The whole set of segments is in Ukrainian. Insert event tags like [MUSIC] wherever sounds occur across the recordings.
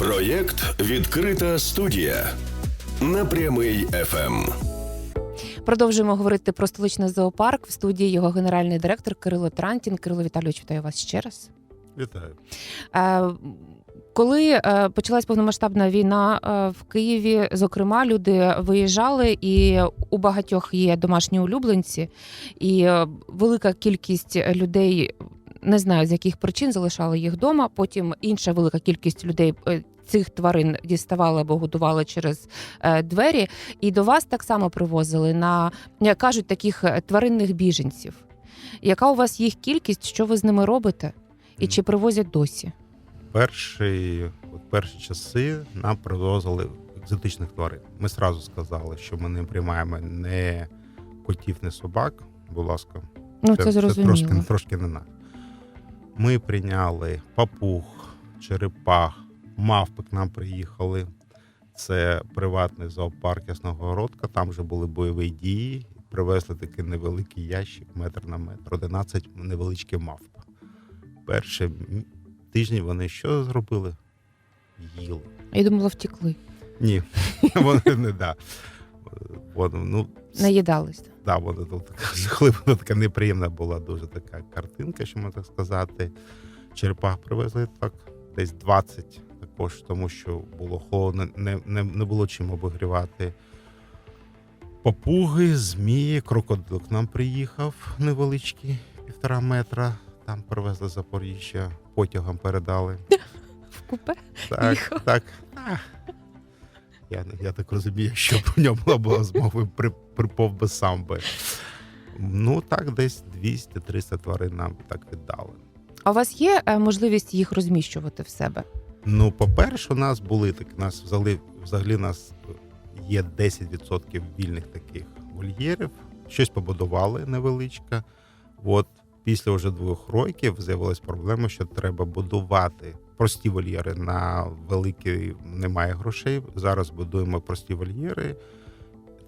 Проєкт Відкрита студія на прямий Ем. ФМ. Продовжуємо говорити про столичний зоопарк в студії його генеральний директор Кирило Трантін. Кирило Віталійович, вітаю вас ще раз. Вітаю. Е, Коли е, почалась повномасштабна війна е, в Києві, зокрема, люди виїжджали, і у багатьох є домашні улюбленці, і е, велика кількість людей не знаю з яких причин залишали їх вдома. Потім інша велика кількість людей. Цих тварин діставали або годували через е, двері, і до вас так само привозили на як кажуть таких е, тваринних біженців. Яка у вас їх кількість? Що ви з ними робите? І чи привозять досі? Перші, от перші часи нам привозили екзотичних тварин. Ми сразу сказали, що ми не приймаємо не котів, не собак. Будь ласка, Ну це, зрозуміло. трошки, трошки не нас. Ми прийняли папуг, черепах, мавпи к нам приїхали. Це приватний зоопарк Ясногородка. Там вже були бойові дії. Привезли такий невеликий ящик, метр на метр, 11 невеличких мавп. Перші тижні вони що зробили? Їли. Я думала, втікли, Ні, [LAUGHS] вони не да. Вони, ну, наїдались. Да, вона тут така [LAUGHS] жахлива, така неприємна була дуже така картинка, що можна так сказати. Черепах привезли так, десь 20 також, тому що було холодно, не, не, не було чим обігрівати. Попуги, змії, крокодил к нам приїхав невеличкий, півтора метра. Там привезли з Запоріжжя, потягом передали. [LAUGHS] В купе Так, Їхав. так. А. Я, я так розумію, що в ньому була змова, при, припов би сам би. Ну, так, десь 200-300 тварин нам так віддали. А у вас є е, можливість їх розміщувати в себе? Ну, по-перше, у нас були так, у нас взагалі, взагалі нас є 10% вільних таких вольєрів. Щось побудували невеличке. От після вже двох років з'явилась проблема, що треба будувати прості вольєри на великі немає грошей. Зараз будуємо прості вольєри,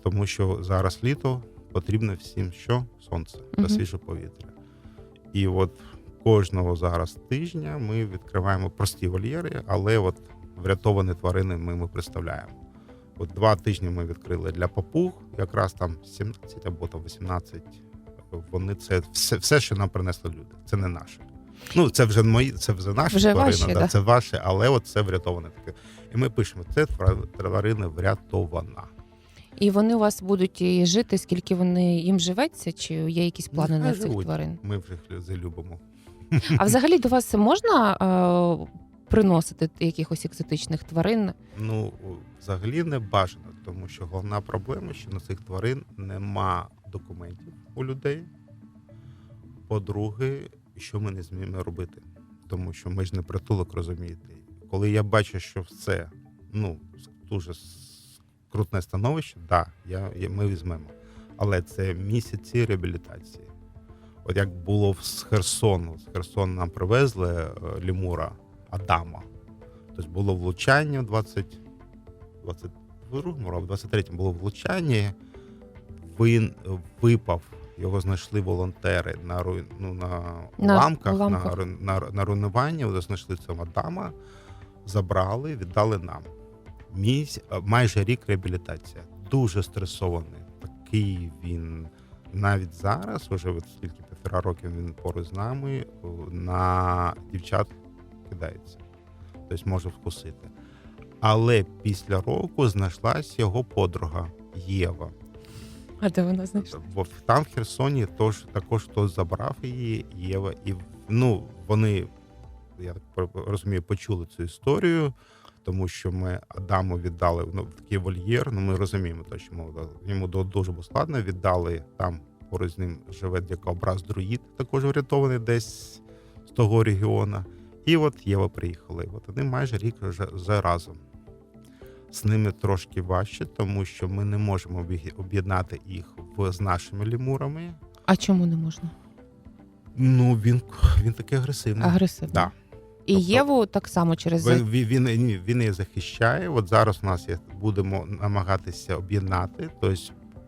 тому що зараз літо потрібно всім що? Сонце та свіже повітря. І от кожного зараз тижня ми відкриваємо прості вольєри, але от врятовані тварини ми, ми представляємо. От два тижні ми відкрили для папуг, якраз там 17 або там 18. Вони це все, все, що нам принесли люди. Це не наше. Ну, це вже мої, це вже наші Вже тварини, ваші, да, да. це ваше, але от це врятоване таке. І ми пишемо: це твар- тварина врятована. І вони у вас будуть жити, скільки вони їм живеться, чи є якісь плани Нехай на цих живуть. тварин? Ми вже їх залюбимо. [LAUGHS] А взагалі до вас можна е, приносити якихось екзотичних тварин? Ну, взагалі не бажано, тому що головна проблема, що на цих тварин нема документів у людей. По-друге, що ми не зміємо робити, тому що ми ж не притулок, розумієте. Коли я бачу, що все ну, дуже скрутне становище, да, я, я, ми візьмемо. Але це місяці реабілітації. От як було з Херсону, з Херсону нам привезли е, лімура Адама. Тобто було влучання в 20, 22-му, а в 23-му було влучання. Він випав, його знайшли волонтери на, ну, на, На уламках, уламках. на, на, на руйнуванні. Вони знайшли цього Адама, забрали, віддали нам. Місь, майже рік реабілітація. Дуже стресований. Такий він навіть зараз, уже от скільки півтора років він поруч з нами, на дівчат кидається. Тобто може вкусити. Але після року знайшлась його подруга Єва. А де вона знайшла? Там в Херсоні тож, також хтось забрав її, Єва, і ну, вони, я так розумію, почули цю історію, тому що ми Адаму віддали ну, в такий вольєр. Ну, ми розуміємо, те, що йому, йому дуже було складно. Віддали там поруч з ним живе дикобраз друїд, також врятований десь з того регіону. І от Єва приїхала. І от вони майже рік вже разом. З ними трошки важче, тому що ми не можемо об'єднати їх з нашими лімурами. А чому не можна? Ну, він, він такий агресивний. Агресивно. Да. І Тобто- Єву так само через Він, він, він, він її захищає. От зараз у нас є, будемо намагатися об'єднати. Тобто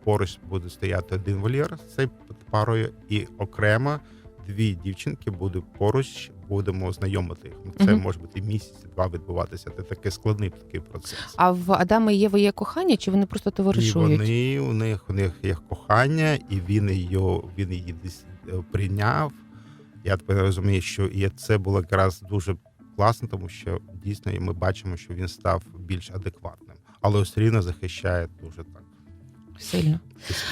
поруч буде стояти один вольєр з цією парою, і окремо дві дівчинки будуть поруч будемо знайомити їх. Ну, Це Мгм. може бути місяць, два відбуватися. Це такий складний такий процес. А в Адама і Єви є кохання, чи вони просто І товаришують? вони у них у них є кохання, і він її він її десь е, прийняв. Я тепер розумію, що і це було якраз дуже класно, тому що дійсно ми бачимо, що він став більш адекватним, але все захищає дуже так. Сильно.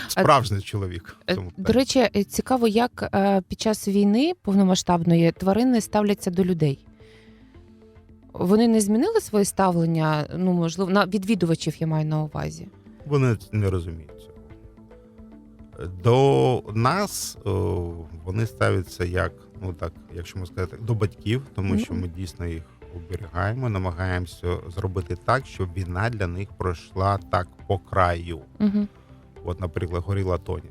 Справжній чоловік. в Е, До речі, е, цікаво, як е, під час війни повномасштабної тварини ставляться до людей. Вони не змінили своє ставлення, ну можливо, на відвідувачів я маю на увазі. Вони не розуміють цього. До нас о, вони ставляться як, ну так, якщо можна сказати, до батьків, тому що ми дійсно їх оберігаємо, намагаємося зробити так, щоб війна для них пройшла так по краю. Угу. От, наприклад, горіла Тоні.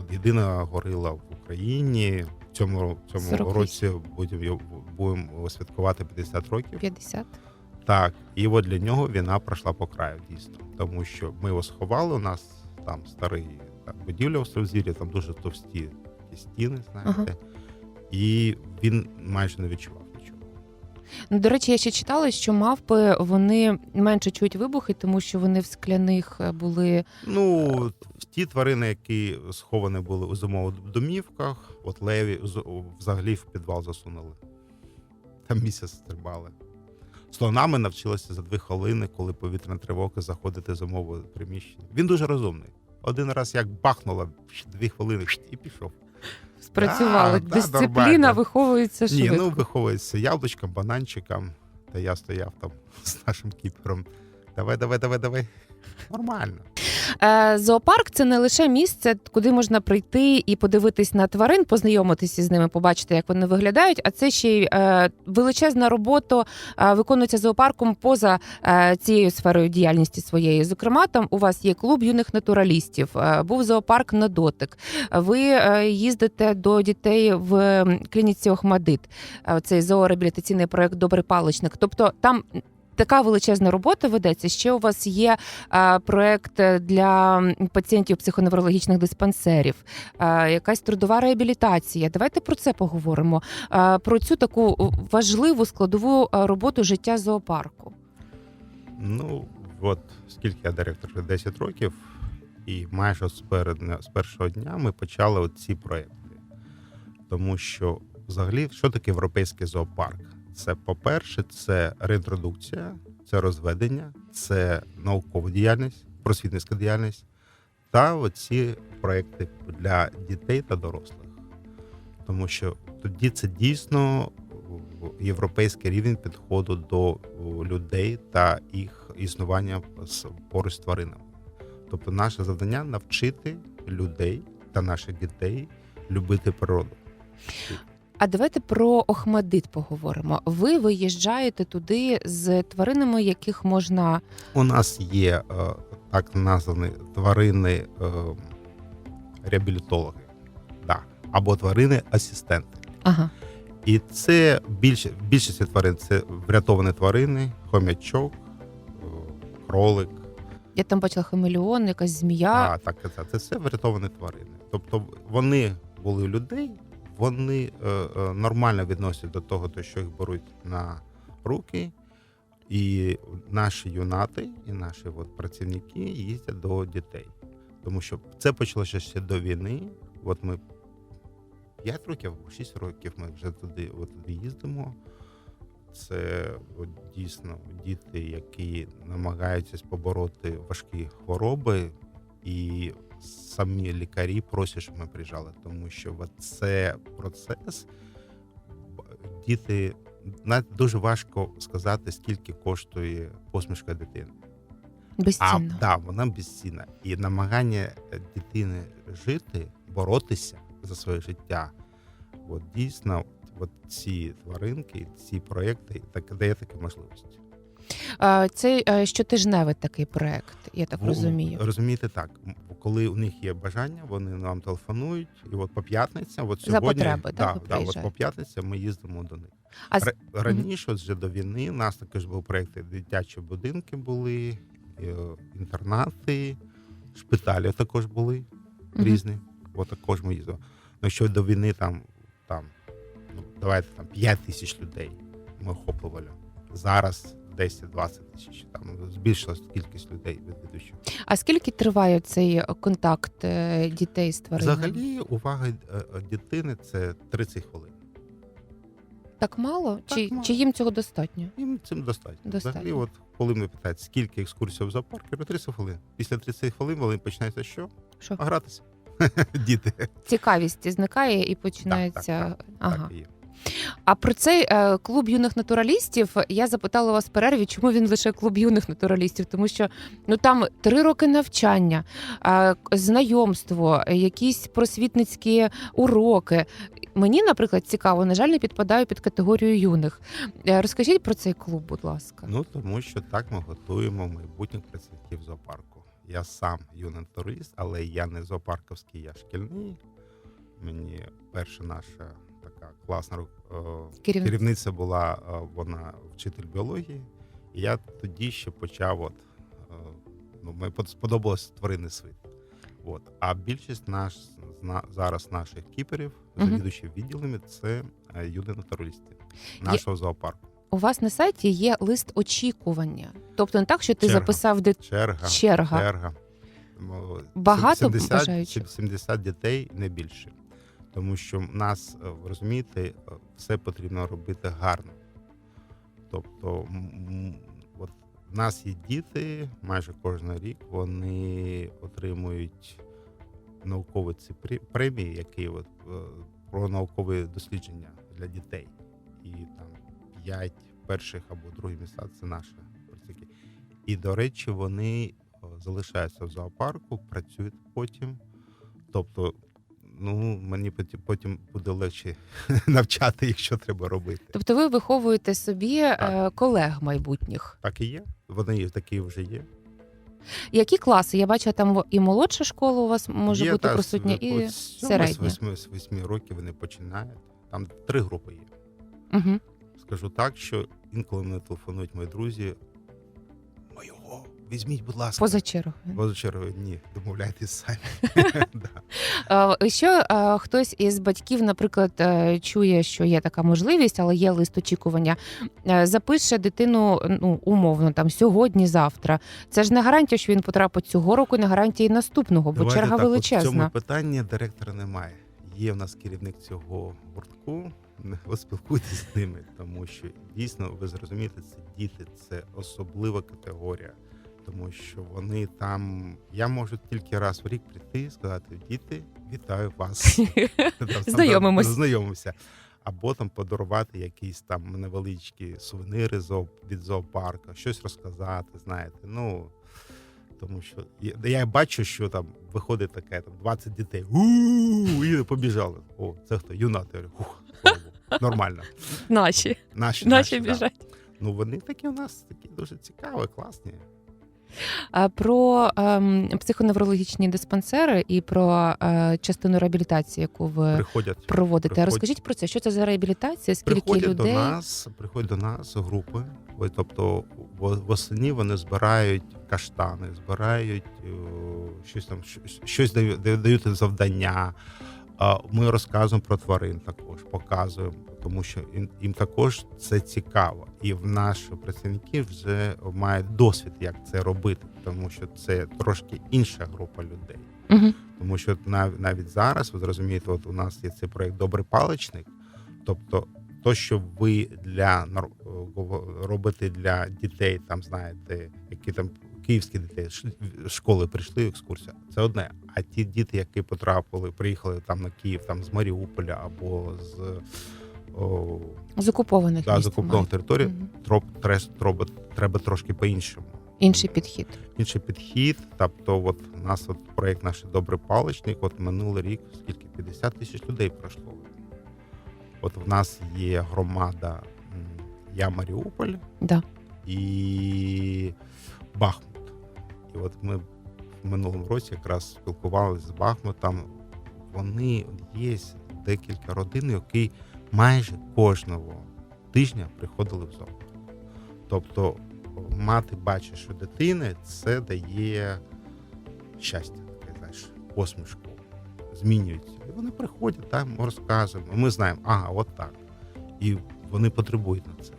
От єдина горила в Україні. В цьому, в цьому році будемо, будемо святкувати 50 років. 50. Так, і от для нього війна пройшла по краю, дійсно. Тому що ми його сховали, у нас там старий там, будівля в Строзірі, там дуже товсті стіни, знаєте. І він майже не відчував. Ну, до речі, я ще читала, що мавпи вони менше чують вибухи, тому що вони в скляних е, були. Ну, ті тварини, які сховані були у зимових домівках, от леві взагалі в підвал засунули. Там місяць стрибали. Слонами навчилися за дві хвилини, коли повітряна тривога заходити зимове приміщення. Він дуже розумний. Один раз як бахнуло, дві хвилини і пішов. Спрацювали. Да, Дисципліна да, виховується Ні, ну виховується яблучком, бананчиком. Та я стояв там [LAUGHS] з нашим кіпером. Давай, давай, давай, давай. Нормально. Е, Зоопарк це не лише місце, куди можна прийти і подивитись на тварин, познайомитися з ними, побачити, як вони виглядають. А це ще й е, величезна робота е, виконується зоопарком поза цією сферою діяльності своєї. Зокрема, там у вас є клуб юних натуралістів, був зоопарк на дотик. Ви їздите до дітей в клініці Охмадит. Цей зоореабілітаційний проект Добрий паличник. Тобто там. Така величезна робота ведеться. Ще у вас є е, проект для пацієнтів психоневрологічних диспансерів, е, якась трудова реабілітація. Давайте про це поговоримо. Е, Про цю таку важливу складову роботу життя зоопарку. Ну, от скільки я директор вже 10 років, і майже з, з першого дня ми почали ці проекти. Тому що, взагалі, що таке європейський зоопарк? Це, по-перше, це реінтродукція, це розведення, це наукова діяльність, просвітницька діяльність та оці проекти для дітей та дорослих. Тому що тоді це дійсно європейський рівень підходу до людей та їх існування поруч з тваринами. Тобто, наше завдання навчити людей та наших дітей любити природу. А давайте про Охмадит поговоримо. Ви виїжджаєте туди з тваринами, яких можна У нас є е, так названі тварини е, реабілітологи, да. або тварини асистенти. ага. І це більш, більшість тварин це врятовані тварини, хомячок, е, кролик. Я там бачила хамелеон, якась змія. А, так, це, це все врятовані тварини. Тобто вони були у людей, вони е, е, нормально відносять до того, то, що їх беруть на руки. І наші юнати, і наші от, працівники їздять до дітей. Тому що це почалося ще до війни. От ми 5 років або 6 років ми вже туди, от, їздимо. Це от, дійсно діти, які намагаються побороти важкі хвороби, і самі лікарі просять, щоб ми приїжджали, тому що це процес. Діти навіть дуже важко сказати, скільки коштує посмішка дитини. А Безцінно. да, вона безцінна. І намагання дитини жити, боротися за своє життя. От дійсно, от ці тваринки, ці проекти так дає такі можливості. Це е, щотижневий такий проект, я так розумію. Розумієте так, коли у них є бажання, вони нам телефонують, і от по п'ятницям, от За потреби, да, ви да, от по п'ятницям ми їздимо до них. А Раніше, вже до війни, у нас також був проєкт, дитячі будинки були, е, інтернати, шпиталі також були різні. От також ми їздили. Ну що до війни там, там ну, давайте там 5 тисяч людей ми охоплювали. Зараз 10-20 тисяч. Там збільшилась кількість людей відвідувачів. А скільки триває цей контакт е, дітей з тваринами? Взагалі, увага е, е, дитини це 30 хвилин. Так мало? Так чи, мало. чи їм цього достатньо? Їм цим достатньо. Достатньо. Взагалі, от коли мене питають, скільки екскурсій в зоопарку, я кажу, 30 хвилин. Після 30 хвилин вони починається що? Що А гратися. [LAUGHS] Діти. цікавість зникає і починається. Так, так, ага. Так і є. А про цей е, клуб юних натуралістів я запитала вас в перерві, чому він лише клуб юних натуралістів? Тому що ну там три роки навчання, знайомство, якісь просвітницькі уроки. Мені, наприклад, цікаво, на жаль, не підпадаю під категорію юних. Е, Розкажіть про цей клуб, будь ласка. Ну тому що так ми готуємо майбутніх працівників зоопарку. Я сам юний турист, але я не зоопарковський, я шкільний. Мені перша наша така класна е, Керівниця. керівниця була е, вона вчитель біології. І я тоді ще почав. От е, ну, мені сподобалось тваринний світ. От. А більшість наш зараз наших кіперів, завідувачів відділами, це юні натуралісти нашого зоопарку. У вас на сайті є лист очікування. Тобто не так, що ти Черга. записав де Черга. черга. черга. Багато 70, бажаючих? 70 дітей не більше. Тому що нас, е, розумієте, е, все потрібно робити гарно. Тобто, от в нас є діти, майже кожен рік вони отримують наукові ці премії, які от, е, про наукові дослідження для дітей. І там 5 перших або другі місця це працівники. І, до речі, вони залишаються в зоопарку, працюють потім. Тобто, ну, мені потім, потім буде легше [LAUGHS] навчати їх, що треба робити. Тобто ви виховуєте собі е, Так. колег майбутніх. Так і є. Вони такі вже є. Які класи? Я бачила, там і молодша школа у вас може є, бути та, присутня, і сьоми, середня. З восьми, з восьми років вони починають. Там три групи є. Угу. Скажу так, що інколи мене телефонують мої друзі. Мойого, візьміть, будь ласка. поза чергою. Поза чергою, ні, домовляйтесь самі. [LAUGHS] Да. Що хтось із батьків, наприклад, е, чує, що є така можливість, але є лист очікування, е, запише дитину ну умовно там сьогодні, завтра. Це ж не гарантія, що він потрапить цього року, не гарантія і наступного, бо Давайте черга так, От в цьому питанні директора немає. Є в нас керівник цього гуртку. Ви спілкуйтесь з ними, тому що дійсно ви зрозумієте, це діти, це особлива категорія. Тому що вони там. Я можу тільки раз в рік прийти і сказати: діти, вітаю вас. [LAUGHS] Знайомимось. Знайомимося. Або там подарувати якісь там невеличкі сувенири від зоопарка, щось розказати, знаєте. Ну тому що я, бачу, що там виходить таке там 20 дітей. у і побіжали. О, це хто? Юнат. Я говорю, «Ух, нормально. Наші, Наші, наші да. біжать. Ну вони такі у нас такі дуже цікаві, класні. Про ем, психоневрологічні диспансери і про е, частину реабілітації, яку ви Приходять проводите. приходять. Розкажіть про це, що це за реабілітація? Скільки приходять людей? до нас, приходять до нас групи. Тобто во- восени вони збирають каштани, збирають е, щось там, щось- дають завдання. Ми розказуємо про тварин також, показуємо, тому що їм, також це цікаво. І в наші працівники вже мають досвід, як це робити, тому що це трошки інша група людей. Угу. Тому що нав- навіть зараз, ви зрозумієте, от у нас є цей проект Добрий паличник. Тобто, то, що ви для нар- робите для дітей, там знаєте, які там київські дітей в школи прийшли екскурсія, це одне. А ті діти, які потрапили, приїхали там на Київ, там з Маріуполя або з о, З окупованих да, з окупованих територій, троп, трес- треба, треба трошки по-іншому Інший підхід. інший підхід. Тобто, от у нас от проект наш добрий паличник. От минулий рік скільки 50 тисяч людей пройшло. От в нас є громада Я Маріуполь Да. і Бахмут. І от ми в минулому році якраз спілкувалися з Бахмутом. Вони є декілька родин, які майже кожного тижня приходили в зоопарк. Тобто мати бачить, що дитини це дає щастя, таке, знаєш, посмішку, змінюється. І вони приходять, там розказуємо. Ми знаємо, ага, от так. і вони потребують на це.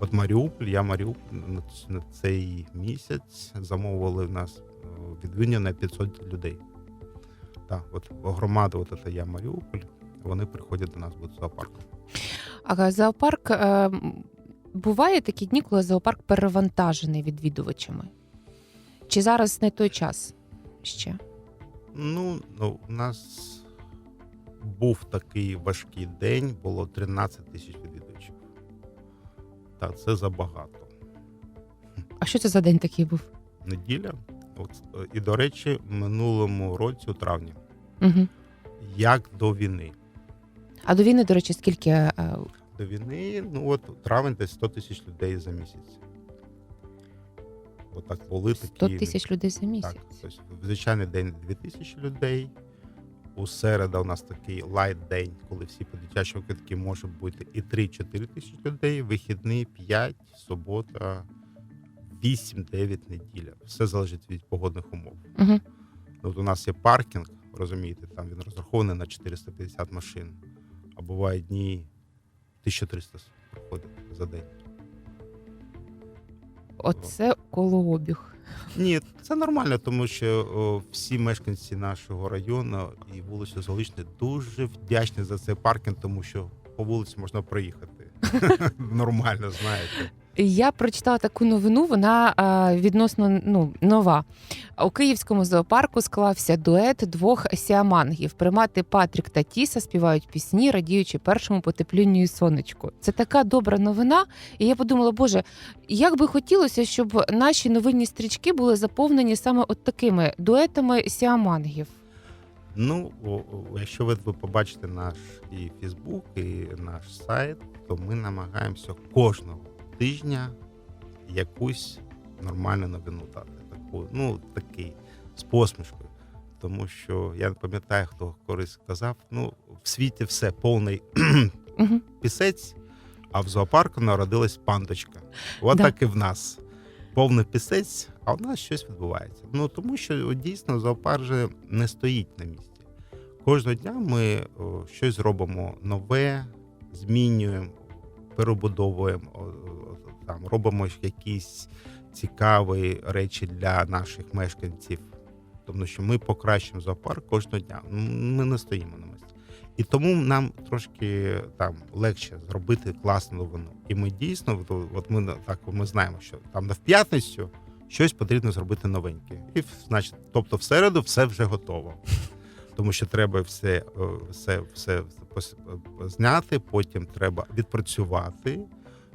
От Маріуполь, я Маріуполь на цей місяць замовили в нас е, відвідування на 500 людей. Так, от громада, от це я Маріуполь, вони приходять до нас в зоопарк. А зоопарк е, буває такі дні, коли зоопарк перевантажений відвідувачами? Чи зараз не той час ще? Ну, ну, у нас був такий важкий день, було 13 тисяч відвідувачів. Так, це забагато. А що це за день такий був? Неділя. От, е, і, до речі, минулому році, у травні, Угу. як до війни. А до війни, до речі, скільки е, До війни, ну от травень десь 100 тисяч людей за місяць. От так були 100 такі. тисяч людей за місяць? Так, тобто в звичайний день 2000 людей. У середа у нас такий лайт день, коли всі по дитячому квитки може бути і 3-4 тисячі людей, вихідний 5, субота, 8-9 неділя. Все залежить від погодних умов. Угу. От у нас є паркінг, розумієте, там він розрахований на 450 машин, а бувають дні 1300 проходить за день. Оце колообіг. Ні, це нормально, тому що о, всі мешканці нашого району і вулиці Золичне дуже вдячні за цей паркінг, тому що по вулиці можна проїхати. [LAUGHS] Нормально, знаєте. Я прочитала таку новину. Вона відносно ну нова. У київському зоопарку склався дует двох сіамангів. Примати Патрік та Тіса співають пісні, радіючи першому потеплінню і сонечку. Це така добра новина. І я подумала, боже, як би хотілося, щоб наші новинні стрічки були заповнені саме от такими дуетами сіамангів. Ну, якщо ви побачите наш і Фейсбук, і наш сайт, то ми намагаємося кожного тижня якусь нормальну новину дати. Таку, ну, такий з посмішкою. Тому що я не пам'ятаю, хто колись сказав: ну, в світі все повний пісець, а в зоопарку народилась пандочка. От Да. так і в нас. Повний пісець, а в нас щось відбувається. Ну тому що дійсно зоопарк же не стоїть на місці. Кожного дня ми о, щось робимо нове, змінюємо, перебудовуємо, о, о, там, робимо якісь цікаві речі для наших мешканців. Тому що ми покращуємо зоопарк кожного дня. Ми не стоїмо на місці. І тому нам трошки там легше зробити класну новину. І ми дійсно, от, ми так ми знаємо, що там на п'ятницю щось потрібно зробити новеньке. І значить, тобто в середу все вже готово. Тому що треба все, е, все, все е, зняти, потім треба відпрацювати,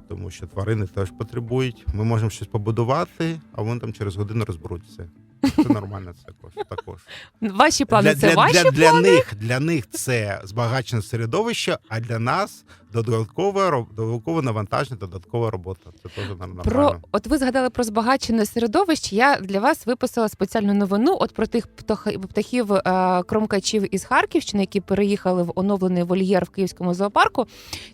тому що тварини теж потребують. Ми можемо щось побудувати, а вони там через годину розберуться. Це нормально це також. також. Ваші плани для, це для, ваші для, для плани? них для них це збагачене середовище, а для нас додаткове роб- додаткове навантаження, додаткова робота. Це теж нормально. Про от ви згадали про збагачене середовище. Я для вас виписала спеціальну новину. От про тих птах- птахів е, кромкачів із Харківщини, які переїхали в оновлений вольєр в Київському зоопарку.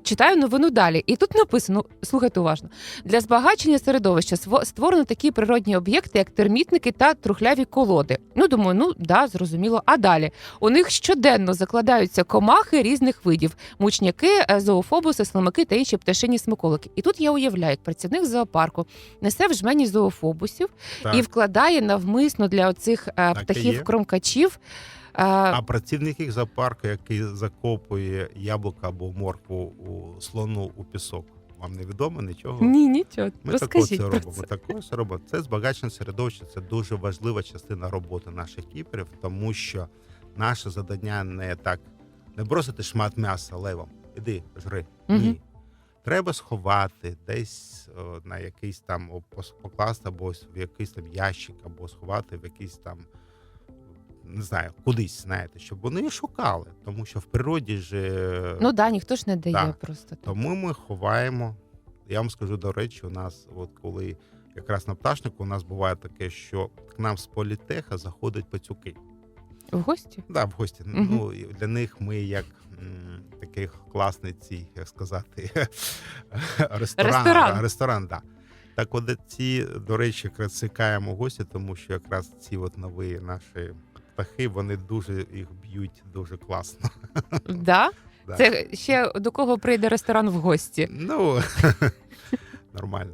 Читаю новину далі, і тут написано: слухайте уважно для збагачення середовища створено такі природні об'єкти, як термітники та трухляві колоди. Ну думаю, ну да, зрозуміло. А далі у них щоденно закладаються комахи різних видів: мучняки, е, зоофобуси, слимаки та інші пташині смаколики. І тут я уявляю, як працівник зоопарку несе в жмені зоофобусів Так. і вкладає навмисно для оцих е, Так птахів кромкачів. е, А працівник їх зоопарку, який закопує яблука або моркву у слону у пісок. Вам не відомо нічого? Ні, нічого. Ми також Розкажіть це про робимо. це. Також робимо. Це збагачене середовище. Це дуже важлива частина роботи наших кіперів, тому що наше завдання не так не бросити шмат м'яса левом. Іди, жри. Ні. Треба сховати десь о, на якийсь там покласти або в якийсь там ящик, або сховати в якийсь там. Не знаю, кудись, знаєте, щоб вони шукали, тому що в природі ж е, Ну да, ніхто ж не дає Так. просто так. тому ми ховаємо. Я вам скажу, до речі, у нас, от коли якраз на пташнику, у нас буває таке, що к нам з політеха заходять пацюки. В гості? Да, в гості. Мгм. Ну для них ми як м, такий класний ці, як сказати, [LAUGHS] ресторан. Ресторан. Ресторан, да. Так, от ці, до речі, якраз цікаємо гості, тому що якраз ці от нові наші птахи, вони дуже їх б'ють дуже класно. [LAUGHS] Да? Да. Це ще до кого прийде ресторан в гості? Ну, [LAUGHS] нормально.